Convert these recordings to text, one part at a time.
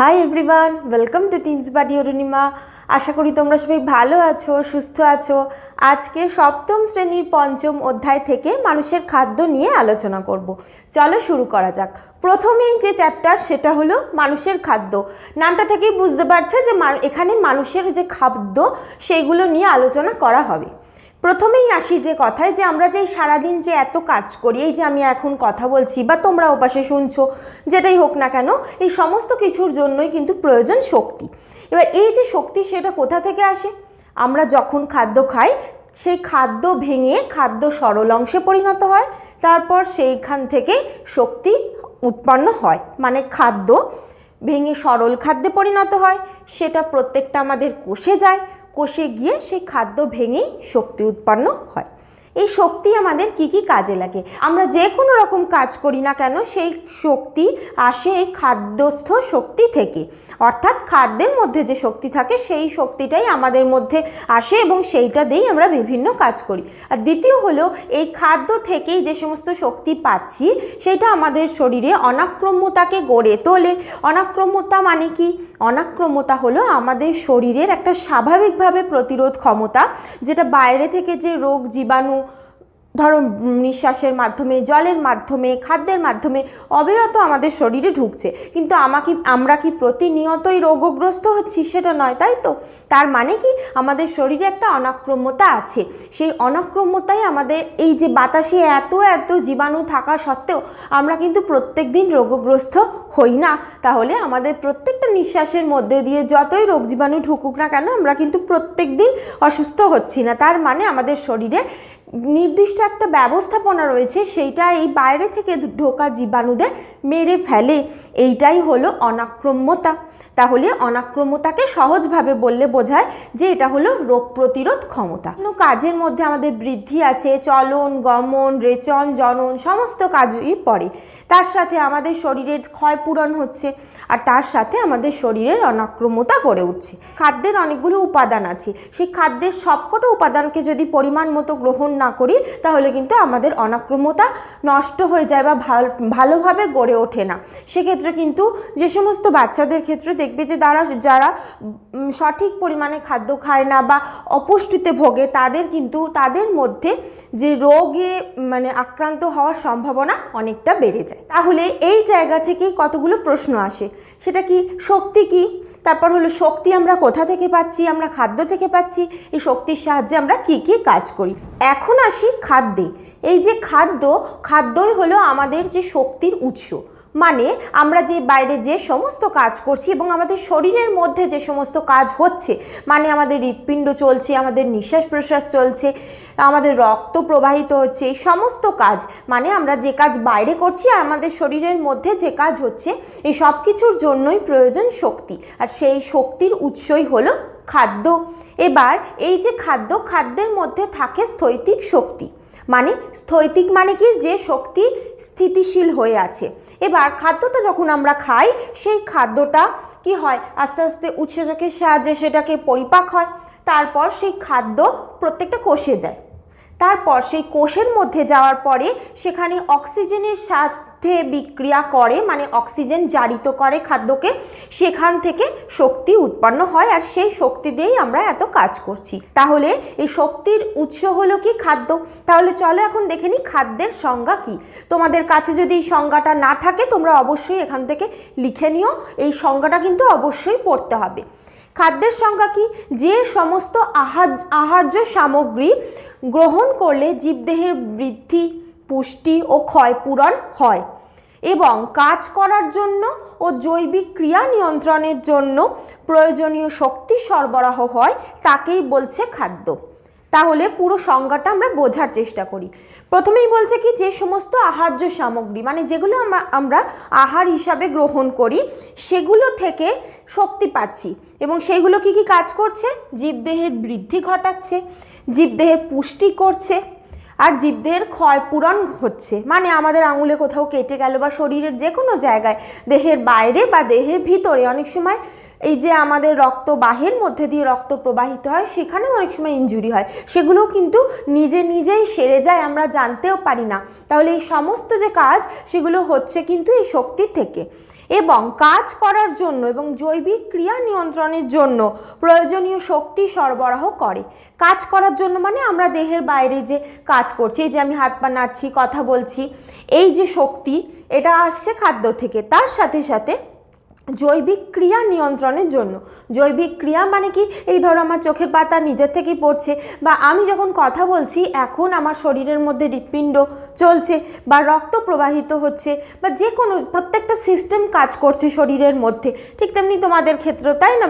Hi everyone welcome to teens buddy Arunima আশা করি তোমরা সবাই ভালো আছো, সুস্থ আছো। আজকে সপ্তম শ্রেণির পঞ্চম অধ্যায় থেকে মানুষের খাদ্য নিয়ে আলোচনা করব। চলো শুরু করা যাক। প্রথমেই যে চ্যাপ্টার সেটা হলো মানুষের খাদ্য। নামটা থেকেই বুঝতে পারছ যে এখানে মানুষের যে খাদ্য সেইগুলো নিয়ে আলোচনা করা হবে। প্রথমেই আসি যে কথায় যে আমরা যে সারাদিন যে এত কাজ করি, এই যে আমি এখন কথা বলছি বা তোমরা ওপাশে শুনছো, যেটাই হোক না কেন, এই সমস্ত কিছুর জন্যই কিন্তু প্রয়োজন শক্তি। এবার এই যে শক্তি সেটা কোথা থেকে আসে? আমরা যখন খাদ্য খাই, সেই খাদ্য ভেঙে খাদ্য সরল অংশে পরিণত হয়, তারপর সেইখান থেকে শক্তি উৎপন্ন হয়। মানে খাদ্য ভেঙে সরল খাদ্যে পরিণত হয়, সেটা প্রত্যেকটা আমাদের কোষে যায় কোষে গিয়ে সেই খাদ্য ভেঙেই শক্তি উৎপন্ন হয়। এই শক্তি আমাদের কি কি কাজে লাগে? আমরা যে কোনো রকম কাজ করি না কেন, সেই শক্তি আসে এই খাদ্যস্থ শক্তি থেকে। অর্থাৎ খাদ্যের মধ্যে যে শক্তি থাকে, সেই শক্তিটাই আমাদের মধ্যে আসে এবং সেইটা দিয়েই আমরা বিভিন্ন কাজ করি। আর দ্বিতীয় হলো, এই খাদ্য থেকেই যে সমস্ত শক্তি পাচ্ছি, সেটা আমাদের শরীরে অনাক্রম্যতাকে গড়ে তোলে। অনাক্রম্যতা মানে কি? অনাক্রম্যতা হলো আমাদের শরীরের একটা স্বাভাবিকভাবে প্রতিরোধ ক্ষমতা, যেটা বাইরে থেকে যে রোগ জীবাণু ধরো নিঃশ্বাসের মাধ্যমে, জলের মাধ্যমে, খাদ্যের মাধ্যমে অবিরত আমাদের শরীরে ঢুকছে। কিন্তু আমাকে আমরা কি প্রতিনিয়তই রোগগ্রস্ত হচ্ছি সেটা নয়, তাই তো? তার মানে কি? আমাদের শরীরে একটা অনাক্রম্যতা আছে। সেই অনাক্রম্যতাই আমাদের এই যে বাতাসে এত এত জীবাণু থাকা সত্ত্বেও আমরা কিন্তু প্রত্যেক দিন রোগগ্রস্ত হই না। তাহলে আমাদের প্রত্যেকটা নিঃশ্বাসের মধ্যে দিয়ে যতই রোগ জীবাণু ঢুকুক না কেন, আমরা কিন্তু প্রত্যেক দিন অসুস্থ হচ্ছি না। তার মানে আমাদের শরীরে নির্দিষ্ট একটা ব্যবস্থাপনা রয়েছে, সেইটা এই বাইরে থেকে ঢোকা জীবাণুদের মেরে ফেলে। এইটাই হলো অনাক্রম্যতা। তাহলে অনাক্রম্যতাকে সহজভাবে বললে বোঝায় যে এটা হলো রোগ প্রতিরোধ ক্ষমতা। কোনো কাজের মধ্যে আমাদের বৃদ্ধি আছে, চলন, গমন, রেচন, জনন, সমস্ত কাজই পড়ে। তার সাথে আমাদের শরীরের ক্ষয়পূরণ হচ্ছে, আর তার সাথে আমাদের শরীরের অনাক্রম্যতা গড়ে উঠছে। খাদ্যের অনেকগুলো উপাদান আছে, সেই খাদ্যের সবকটা উপাদানকে যদি পরিমাণ মতো গ্রহণ না করি, তাহলে কিন্তু আমাদের অনাক্রম্যতা নষ্ট হয়ে যায় বা ভালো ভালোভাবে গড়ে ওঠে না। সেক্ষেত্রে কিন্তু যে সমস্ত বাচ্চাদের ক্ষেত্রে দেখবে যে তারা, যারা সঠিক পরিমাণে খাদ্য খায় না বা অপুষ্টিতে ভোগে, তাদের কিন্তু, তাদের মধ্যে যে রোগে মানে আক্রান্ত হওয়ার সম্ভাবনা অনেকটা বেড়ে যায়। তাহলে এই জায়গা থেকেই কতগুলো প্রশ্ন আসে? সেটা কি শক্তি কি? তারপর হলো শক্তি আমরা কোথা থেকে পাচ্ছি, আমরা খাদ্য থেকে পাচ্ছি, এই শক্তির সাহায্যে আমরা কি কি কাজ করি। এখন আসি খাদ্যে। এই যে খাদ্য, খাদ্যই হলো আমাদের যে শক্তির উৎস। মানে আমরা যে বাইরে যে সমস্ত কাজ করছি এবং আমাদের শরীরের মধ্যে যে সমস্ত কাজ হচ্ছে মানে আমাদের হৃৎপিণ্ড চলছে, আমাদের নিঃশ্বাস প্রশ্বাস চলছে, আমাদের রক্ত প্রবাহিত হচ্ছে, এই সমস্ত কাজ মানে আমরা যে কাজ বাইরে করছি আর আমাদের শরীরের মধ্যে যে কাজ হচ্ছে, এই সব কিছুর জন্যই প্রয়োজন শক্তি। আর সেই শক্তির উৎসই হলো খাদ্য। এবার এই যে খাদ্য, খাদ্যের মধ্যে থাকে স্থৈতিক শক্তি। মানে স্থৈতিক মানে কি? যে শক্তি স্থিতিশীল হয়ে আছে। এবার খাদ্যটা যখন আমরা খাই, সেই খাদ্যটা কি হয়? আস্তে আস্তে উৎসেচকের সাহায্যে সেটাকে পরিপাক হয়। তারপর সেই খাদ্য প্রত্যেকটা কষে যায়। তারপর সেই কোষের মধ্যে যাওয়ার পরে সেখানে অক্সিজেনের সাথে বিক্রিয়া করে মানে অক্সিজেন জারিত করে খাদ্যকে, সেখান থেকে শক্তি উৎপন্ন হয় আর সেই শক্তি দিয়েই আমরা এত কাজ করছি। তাহলে এই শক্তির উৎস হলো কি খাদ্য? তাহলে চলো এখন দেখে নিই খাদ্যের সংজ্ঞা কি। তোমাদের কাছে যদি এই সংজ্ঞাটা না থাকে, তোমরা অবশ্যই এখান থেকে লিখে নিও। এই সংজ্ঞাটা কিন্তু অবশ্যই পড়তে হবে। খাদ্যের সংজ্ঞা কি? যে সমস্ত আহার, আহার্য সামগ্রী গ্রহণ করলে জীবদেহের বৃদ্ধি, পুষ্টি ও ক্ষয়পূরণ হয়। এবং কাজ করার জন্য ও জৈবিক ক্রিয়া নিয়ন্ত্রণের জন্য প্রয়োজনীয় শক্তি সরবরাহ হয় তাকেই বলছে খাদ্য। তাহলে পুরো সংজ্ঞাটা আমরা বোঝার চেষ্টা করি। প্রথমেই বলছে কি, যে সমস্ত আহার্য সামগ্রী মানে যেগুলো আমরা আমরা আহার হিসাবে গ্রহণ করি, সেগুলো থেকে শক্তি পাচ্ছি এবং সেইগুলো কি কি কাজ করছে? জীবদেহের বৃদ্ধি ঘটাচ্ছে, জীবদেহের পুষ্টি করছে আর জীবদেহের ক্ষয়পূরণ হচ্ছে। মানে আমাদের আঙুলে কোথাও কেটে গেল বা শরীরের যে কোনো জায়গায়, দেহের বাইরে বা দেহের ভিতরে অনেক সময় এই যে আমাদের রক্ত বাহের মধ্যে দিয়ে রক্ত প্রবাহিত হয়, সেখানেও অনেক সময় ইনজুরি হয়। সেগুলোও কিন্তু নিজে নিজেই সেরে যায়, আমরা জানতেও পারি না। তাহলে এই সমস্ত যে কাজ, সেগুলো হচ্ছে কিন্তু এই শক্তির থেকে। এবং কাজ করার জন্য এবং জৈবিক ক্রিয়া নিয়ন্ত্রণের জন্য প্রয়োজনীয় শক্তি সরবরাহ করে। কাজ করার জন্য মানে আমরা দেহের বাইরে যে কাজ করছি, এই যে আমি হাত পা নাড়ছি, কথা বলছি, এই যে শক্তি, এটা আসছে খাদ্য থেকে। তার সাথে সাথে জৈবিক ক্রিয়া নিয়ন্ত্রণের জন্য। জৈবিক ক্রিয়া মানে কি? এই ধরো আমার চোখের পাতা নিজের থেকেই পড়ছে বা আমি যখন কথা বলছি, এখন আমার শরীরের মধ্যে হৃৎপিণ্ড চলছে বা রক্ত প্রবাহিত হচ্ছে বা যে কোনো প্রত্যেকটা সিস্টেম কাজ করছে শরীরের মধ্যে। ঠিক তেমনি তোমাদের ক্ষেত্রে তাই না?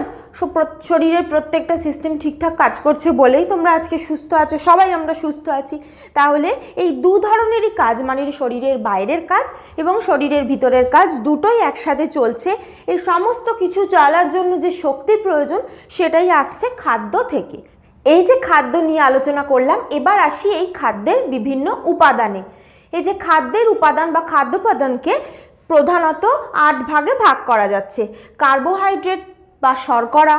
শরীরের প্রত্যেকটা সিস্টেম ঠিকঠাক কাজ করছে বলেই তোমরা আজকে সুস্থ আছো, সবাই আমরা সুস্থ আছি। তাহলে এই দু ধরনেরই কাজ মানে শরীরের বাইরের কাজ এবং শরীরের ভিতরের কাজ দুটোই একসাথে চলছে। এই সমস্ত কিছু চলার জন্য যে শক্তি প্রয়োজন সেটাই আসছে খাদ্য থেকে। এই যে খাদ্য নিয়ে আলোচনা করলাম, এবার আসি এই খাদ্যের বিভিন্ন উপাদানে। এই যে খাদ্যের উপাদান বা খাদ্য উপাদানকে প্রধানত আট ভাগে ভাগ করা যাচ্ছে। কার্বোহাইড্রেট বা শর্করা,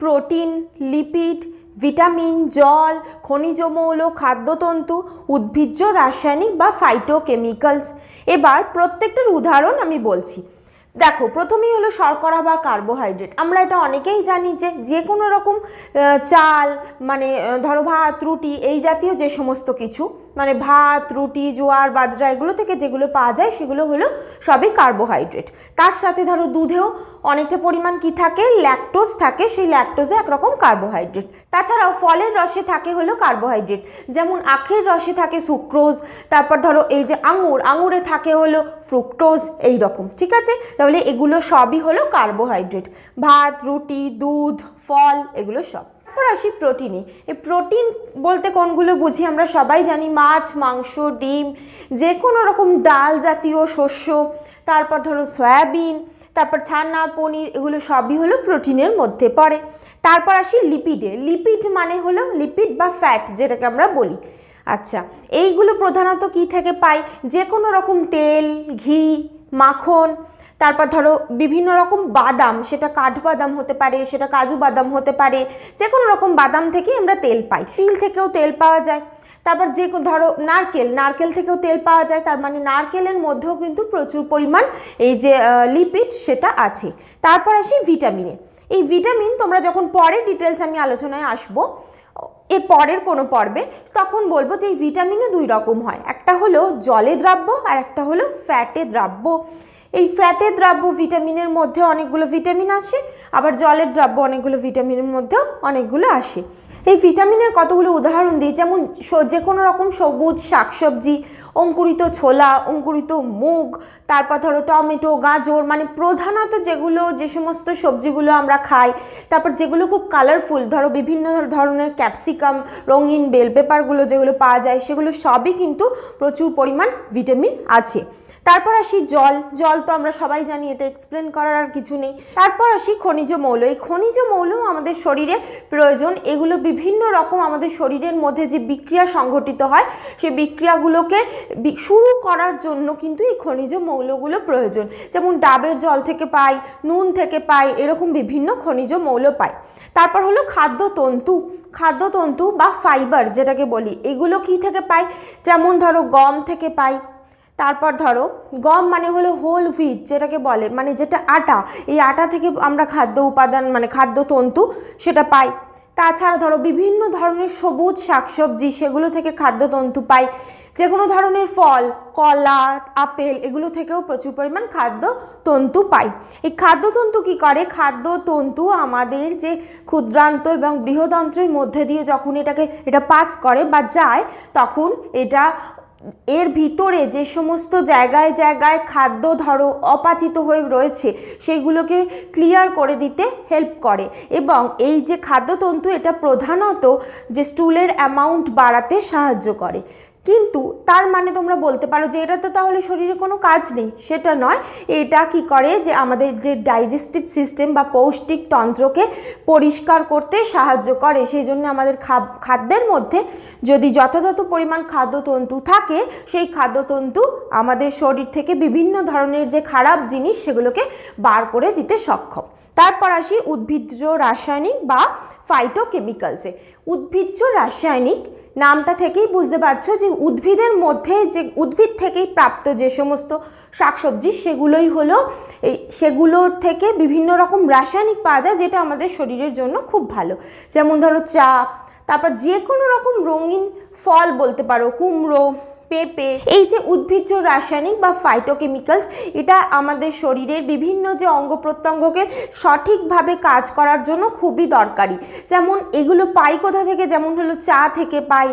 প্রোটিন, লিপিড, ভিটামিন, জল, খনিজ মৌল, খাদ্যতন্তু, উদ্ভিজ্জ, রাসায়নিক বা ফাইটোকেমিক্যালস এবার প্রত্যেকটার উদাহরণ আমি বলছি। দেখো, প্রথমেই হলো শর্করা বা কার্বোহাইড্রেট আমরা এটা অনেকেই জানি যে যে কোনো রকম চাল মানে ধরো ভাত, রুটি, এই জাতীয় যে সমস্ত কিছু মানে ভাত, রুটি, জোয়ার, বাজরা এগুলো থেকে যেগুলো পাওয়া যায় সেগুলো হলো সবই কার্বোহাইড্রেট তার সাথে ধরো দুধেও অনেকটা পরিমাণ কি থাকে? ল্যাকটোজ থাকে, সেই ল্যাকটোজে একরকম কার্বোহাইড্রেট তাছাড়াও ফলের রসে থাকে হলো কার্বোহাইড্রেট যেমন আখের রসে থাকে সুক্রোজ তারপর ধরো এই যে আঙুর, আঙুরে থাকে হলো ফ্রুক্টোজ এই রকম, ঠিক আছে? তাহলে এগুলো সবই হলো কার্বোহাইড্রেট ভাত, রুটি, দুধ, ফল এগুলো সব। এবার আসি প্রোটিনে। এই প্রোটিন বলতে কোনগুলো বুঝি আমরা সবাই জানি, মাছ, মাংস, ডিম যে কোনো রকম ডাল জাতীয় শস্য, তারপর ধরো সয়াবিন, তারপর ছানা, পনির, এগুলো সবই হলো প্রোটিনের মধ্যে পড়ে। তারপর আসি লিপিডে লিপিড মানে হলো লিপিড বা ফ্যাট যেটাকে আমরা বলি। আচ্ছা এইগুলো প্রধানত কি থেকে পাই? যে কোনো রকম তেল, ঘি, মাখন তারপর ধরো বিভিন্ন রকম বাদাম, সেটা কাঠবাদাম হতে পারে, সেটা কাজু বাদাম হতে পারে যে কোনো রকম বাদাম থেকেই আমরা তেল পাই। তিল থেকেও তেল পাওয়া যায়। তারপর যে ধরো নারকেল নারকেল থেকেও তেল পাওয়া যায়। তার মানে নারকেলের মধ্যেও কিন্তু প্রচুর পরিমাণ এই যে লিপিড সেটা আছে। তারপর আসি ভিটামিনে এই ভিটামিন তোমরা যখন পরে ডিটেলস আমি আলোচনায় আসব, এর পরের কোনো পর্বে, তখন বলব যে এই ভিটামিনও দুই রকম হয়। একটা হলো জলে দ্রাব্য আর একটা হলো ফ্যাটে দ্রাব্য। এই ফ্যাটের দ্রাব্য ভিটামিনের মধ্যে অনেকগুলো ভিটামিন আসে, আবার জলের দ্রাব্য অনেকগুলো ভিটামিনের মধ্যেও অনেকগুলো আসে। এই ভিটামিনের কতগুলো উদাহরণ দিই? যেমন যে কোনো রকম সবুজ শাকসবজি, অঙ্কুরিত ছোলা, অঙ্কুরিত মুগ, তারপর ধরো টমেটো, গাজর মানে প্রধানত যেগুলো, যে সমস্ত সবজিগুলো আমরা খাই, তারপর যেগুলো খুব কালারফুল ধরো বিভিন্ন ধরনের ক্যাপসিকাম রঙিন বেল পেপারগুলো যেগুলো পাওয়া যায়, সেগুলো সবই কিন্তু প্রচুর পরিমাণ ভিটামিন আছে। তারপর আসি জল। জল তো আমরা সবাই জানি, এটা এক্সপ্লেন করার আর কিছু নেই। তারপর আসি খনিজ মৌল। এই খনিজ মৌল আমাদের শরীরে প্রয়োজন। এগুলো বিভিন্ন রকম আমাদের শরীরের মধ্যে যে বিক্রিয়া সংঘটিত হয় সেই বিক্রিয়াগুলোকে শুরু করার জন্য কিন্তু এই খনিজ মৌলগুলো প্রয়োজন। যেমন ডাবের জল থেকে পাই, নুন থেকে পাই, এরকম বিভিন্ন খনিজ মৌল পাই। তারপর হলো খাদ্যতন্তু। খাদ্যতন্তু বা ফাইবার যেটাকে বলি, এগুলো কি থেকে পাই? যেমন ধরো গম থেকে পাই তারপর ধরো, গম মানে হলো হোল হুইট যেটাকে বলে মানে যেটা আটা। এই আটা থেকে আমরা খাদ্য উপাদান মানে খাদ্য তন্তু সেটা পাই। তাছাড়া ধরো, বিভিন্ন ধরনের সবুজ শাকসবজি সেগুলো থেকে খাদ্যতন্তু পাই। যে কোনো ধরনের ফল, কলা, আপেল, এগুলো থেকেও প্রচুর পরিমাণ খাদ্য তন্তু পাই। এই খাদ্যতন্তু কি করে? খাদ্য তন্তু আমাদের যে ক্ষুদ্রান্ত এবং বৃহদন্ত্রের মধ্যে দিয়ে যখন এটাকে, এটা পাস করে বা যায়, তখন এটা এর ভিতরে যে সমস্ত জায়গায় জায়গায় খাদ্য ধরো অপাচিত হয়ে রয়েছে, সেগুলোকে ক্লিয়ার করে দিতে হেল্প করে। এবং এই যে খাদ্যতন্তু, এটা প্রধানত যে স্টুলের অ্যামাউন্ট বাড়াতে সাহায্য করে। কিন্তু তার মানে তোমরা বলতে পারো যে এটা তো তাহলে শরীরে কোনো কাজ নেই, সেটা নয়। এটা কি করে যে আমাদের যে ডাইজেস্টিভ সিস্টেম বা পৌষ্টিক তন্ত্রকে পরিষ্কার করতে সাহায্য করে, সেই জন্য আমাদের খাদ্যের মধ্যে যদি যথাযথ পরিমাণ খাদ্যতন্তু থাকে, সেই খাদ্যতন্তু আমাদের শরীর থেকে বিভিন্ন ধরনের যে খারাপ জিনিস সেগুলোকে বার করে দিতে সক্ষম। তারপর আসি উদ্ভিজ্জ রাসায়নিক বা ফাইটোকেমিক্যালসে উদ্ভিজ্জ রাসায়নিক নামটা থেকেই বুঝতে পারছ যে উদ্ভিদের মধ্যে যে, উদ্ভিদ থেকেই প্রাপ্ত যে সমস্ত শাকসবজি, সেগুলোই হলো এই, সেগুলো থেকে বিভিন্ন রকম রাসায়নিক পাওয়া যায় যেটা আমাদের শরীরের জন্য খুব ভালো। যেমন ধরো চা, তারপর যে কোনো রকম রঙিন ফল বলতে পারো, কুমড়ো পেঁপে। এই যে উদ্ভিজ্জ রাসায়নিক বা ফাইটোকেমিক্যালস এটা আমাদের শরীরের বিভিন্ন যে অঙ্গ প্রত্যঙ্গকে সঠিকভাবে কাজ করার জন্য খুবই দরকারি। যেমন এগুলো পাই কোথা থেকে? যেমন হলো চা থেকে পাই।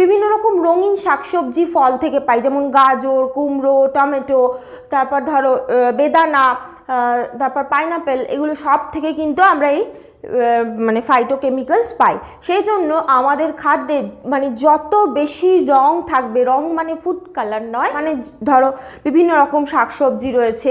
বিভিন্ন রকম রঙিন শাকসবজি ফল থেকে পাই। যেমন গাজর, কুমড়ো, টমেটো, তারপর ধরো বেদানা তারপর পাইনাপেল এগুলো সব থেকে কিন্তু আমরা এই মানে ফাইটোকেমিক্যালস পাই। সেই জন্য আমাদের খাদ্যে মানে যত বেশি রং থাকবে, রং মানে ফুড কালার নয় মানে ধরো বিভিন্ন রকম শাকসবজি রয়েছে,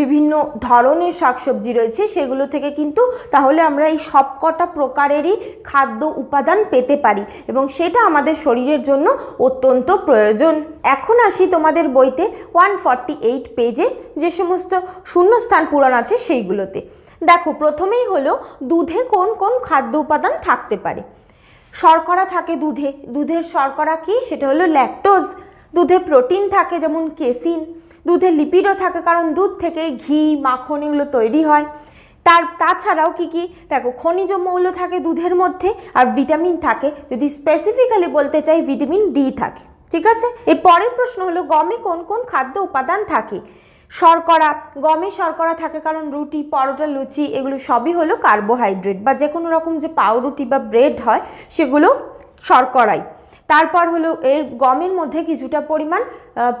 বিভিন্ন ধরনের শাকসবজি রয়েছে, সেগুলো থেকে কিন্তু তাহলে আমরা এই সবকটা প্রকারেরই খাদ্য উপাদান পেতে পারি এবং সেটা আমাদের শরীরের জন্য অত্যন্ত প্রয়োজন। এখন আসি তোমাদের বইতে ওয়ান ফর্টি এইট পেজে যে সমস্ত শূন্যস্থান পূরণ আছে সেইগুলোতে। দেখো, প্রথমেই হলো দুধে কোন কোন খাদ্য উপাদান থাকতে পারে। শর্করা থাকে দুধে। দুধের শর্করা কি? সেটা হলো ল্যাকটোজ দুধে প্রোটিন থাকে যেমন কেসিন দুধে লিপিডও থাকে কারণ দুধ থেকে ঘি, মাখন এগুলো তৈরি হয়। তার, তাছাড়াও কি কি? দেখো, খনিজ মৌল থাকে দুধের মধ্যে আর ভিটামিন থাকে। যদি স্পেসিফিক্যালি বলতে চাই ভিটামিন ডি থাকে। ঠিক আছে? এর পরের প্রশ্ন হলো, গমে কোন কোন খাদ্য উপাদান থাকে? শর্করা, গমে শর্করা থাকে কারণ রুটি, পরোটা, লুচি এগুলো সবই হলো কার্বোহাইড্রেট বা যে কোনো রকম যে পাউরুটি বা ব্রেড হয় সেগুলো শর্করাই। তারপর হলো এর গমের মধ্যে কিছুটা পরিমাণ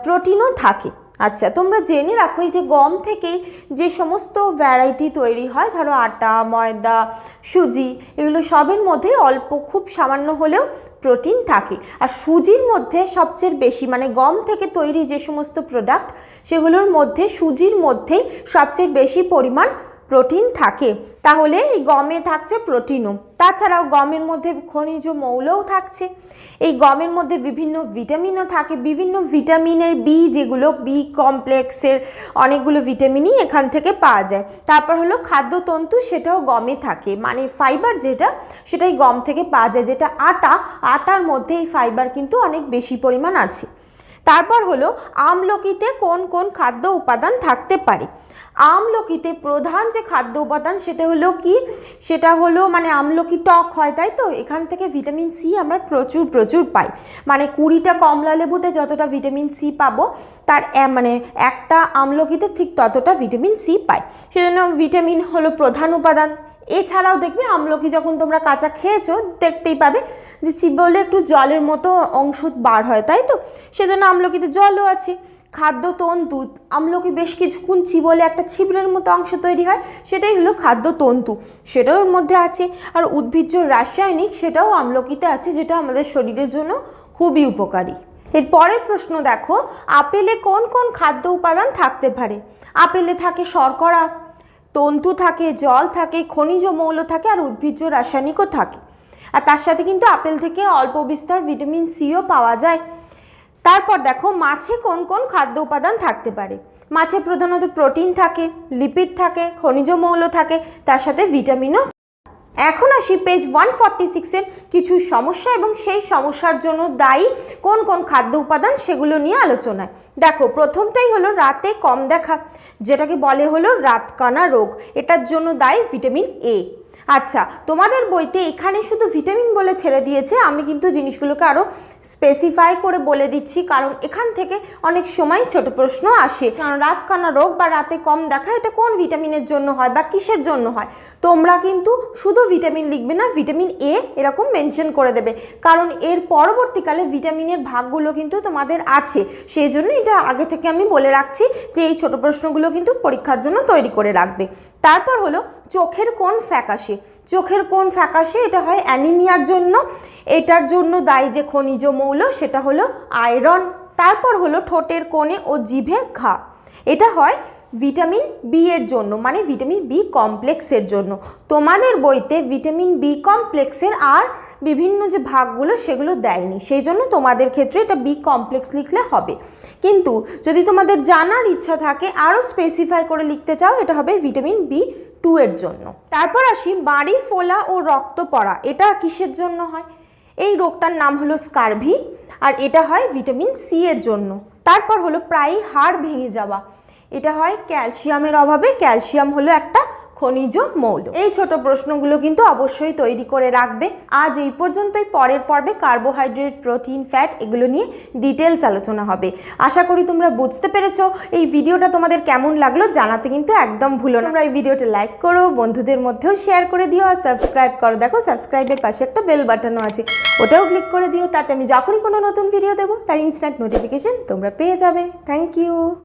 প্রোটিনও থাকে। আচ্ছা তোমরা জেনে রাখো এই যে গম থেকে যে সমস্ত ভ্যারাইটি তৈরি হয়, ধরো আটা, ময়দা, সুজি, এগুলো সবের মধ্যে অল্প, খুব সামান্য হলেও প্রোটিন থাকে। আর সুজির মধ্যে সবচেয়ে বেশি মানে গম থেকে তৈরি যে সমস্ত প্রোডাক্ট সেগুলোর মধ্যে, সুজির মধ্যেই সবচেয়ে বেশি পরিমাণ প্রোটিন থাকে, তাহলে এই গমে থাকছে প্রোটিনও। তাছাড়াও গমের মধ্যে খনিজ মৌলও থাকছে। এই গমের মধ্যে বিভিন্ন ভিটামিনও থাকে, বিভিন্ন ভিটামিনের বি যেগুলো, বি কমপ্লেক্সের অনেকগুলো ভিটামিনই এখান থেকে পাওয়া যায়। তারপর হলো খাদ্যতন্তু, সেটাও গমে থাকে। মানে ফাইবার যেটা, সেটাই গম থেকে পাওয়া যায়, যেটা আটা, আটার মধ্যে এই ফাইবার কিন্তু অনেক বেশি পরিমাণ আছে। তারপর হলো আমলকিতে কোন কোন খাদ্য উপাদান থাকতে পারে? আমলকিতে প্রধান যে খাদ্য উপাদান সেটা হলো কি? সেটা হলো মানে আমলকি টক হয়, তাই তো? এখান থেকে ভিটামিন সি আমরা প্রচুর প্রচুর পাই। মানে কুড়িটা কমলা লেবুতে যতটা ভিটামিন সি পাবো, তার মানে একটা আমলকিতে ঠিক ততটা ভিটামিন সি পাই। সেজন্য ভিটামিন হলো প্রধান উপাদান। এছাড়াও দেখবে আমলকি যখন তোমরা কাঁচা খেয়েছো, দেখতেই পাবে যে চিবলে একটু জলের মতো অংশ বার হয়, তাই তো? সেজন্য আমলকিতে জলও আছে। খাদ্য তন্তু আমলকি বেশ কিছুক্ষণ চিবলে একটা ছিবড়ের মতো অংশ তৈরি হয়, সেটাই হলো খাদ্য তন্তু সেটাও ওর মধ্যে আছে। আর উদ্ভিজ্জ রাসায়নিক সেটাও আমলকিতে আছে, যেটা আমাদের শরীরের জন্য খুবই উপকারী। এর পরের প্রশ্ন দেখো, আপেলে কোন কোন খাদ্য উপাদান থাকতে পারে? আপেলে থাকে শর্করা তন্তু থাকে, জল থাকে, খনিজ মৌল থাকে, আর উদ্ভিজ্জ রাসায়নিকও থাকে। আর তার সাথে কিন্তু আপেল থেকে অল্প বিস্তর ভিটামিন সিও পাওয়া যায়। তারপর দেখো মাছে কোন কোন খাদ্য উপাদান থাকতে পারে। মাছে প্রধানত প্রোটিন থাকে, লিপিড থাকে, খনিজ মৌল থাকে, তার সাথে ভিটামিনও এখন আসি পেজ ওয়ান ফর্টি সিক্সের কিছু সমস্যা এবং সেই সমস্যার জন্য দায়ী কোন কোন খাদ্য উপাদান সেগুলো নিয়ে আলোচনায়। দেখো, প্রথমটাই হলো রাতে কম দেখা, যেটাকে বলে হলো রাতকানা রোগ। এটার জন্য দায়ী ভিটামিন এ আচ্ছা তোমাদের বইতে এখানে শুধু ভিটামিন বলে ছেড়ে দিয়েছে, আমি কিন্তু জিনিসগুলোকে আরও স্পেসিফাই করে বলে দিচ্ছি, কারণ এখান থেকে অনেক সময় ছোট প্রশ্ন আসে। কারণ রাতকানা রোগ বা রাতে কম দেখা, এটা কোন ভিটামিনের জন্য হয় বা কিসের জন্য হয়? তোমরা কিন্তু শুধু ভিটামিন লিখবে না ভিটামিন এ এরকম মেনশন করে দেবে। কারণ এর পরবর্তীকালে ভিটামিনের ভাগগুলো কিন্তু তোমাদের আছে। সেই জন্য এটা আগে থেকে আমি বলে রাখছি যে এই ছোট প্রশ্নগুলো কিন্তু পরীক্ষার জন্য তৈরি করে রাখবে। তারপর হলো, চোখের কোন ফ্যাকাশে? চোখের কোন ফ্যাকাশে এটা হয় অ্যানিমিয়ার জন্য। এটার জন্য দায়ী যে খনিজ মৌল, সেটা হলো আয়রন, তারপর হলো ঠোঁটের কোণে ও জিভে ঘা। এটা হয় ভিটামিন বি এর জন্য মানে ভিটামিন বি কমপ্লেক্সের জন্য। তোমাদের বইতে ভিটামিন বি কমপ্লেক্সের আর বিভিন্ন যে ভাগগুলো, সেগুলো দেয়নি। সেই জন্য তোমাদের ক্ষেত্রে এটা বি কমপ্লেক্স লিখলে হবে। কিন্তু যদি তোমাদের জানার ইচ্ছা থাকে, আরও স্পেসিফাই করে লিখতে চাও, এটা হবে ভিটামিন বি টু এর জন্য। তারপর আসি বাড়ি, ফোলা ও রক্ত পড়া। এটা কিসের জন্য হয়? এই রোগটার নাম হলো স্কারভি, আর এটা হয় ভিটামিন সি এর জন্য। তারপর হলো প্রায়ই হাড় ভেঙে যাওয়া। এটা হয় ক্যালসিয়ামের অভাবে। ক্যালসিয়াম হলো একটা খনিজ মৌল। এই ছোট প্রশ্নগুলো কিন্তু অবশ্যই তৈরি করে রাখবে। আজ এই পর্যন্তই। পরের পর্বে কার্বোহাইড্রেট, প্রোটিন, ফ্যাট এগুলো নিয়ে ডিটেলস আলোচনা হবে। আশা করি তোমরা বুঝতে পেরেছ এই ভিডিওটা তোমাদের কেমন লাগল জানাতে কিন্তু একদম ভুলো না। তোমরা এই ভিডিওটা লাইক করো, বন্ধুদের মধ্যেও শেয়ার করে দিও আর সাবস্ক্রাইব করো। দেখো, সাবস্ক্রাইবের পাশে একটা বেল বাটনও আছে। ওটাও ক্লিক করে দিও। তাতে আমি যখনই কোনো নতুন ভিডিও দেবো, তার ইনস্ট্যান্ট নোটিফিকেশন তোমরা পেয়ে যাবে। Thank you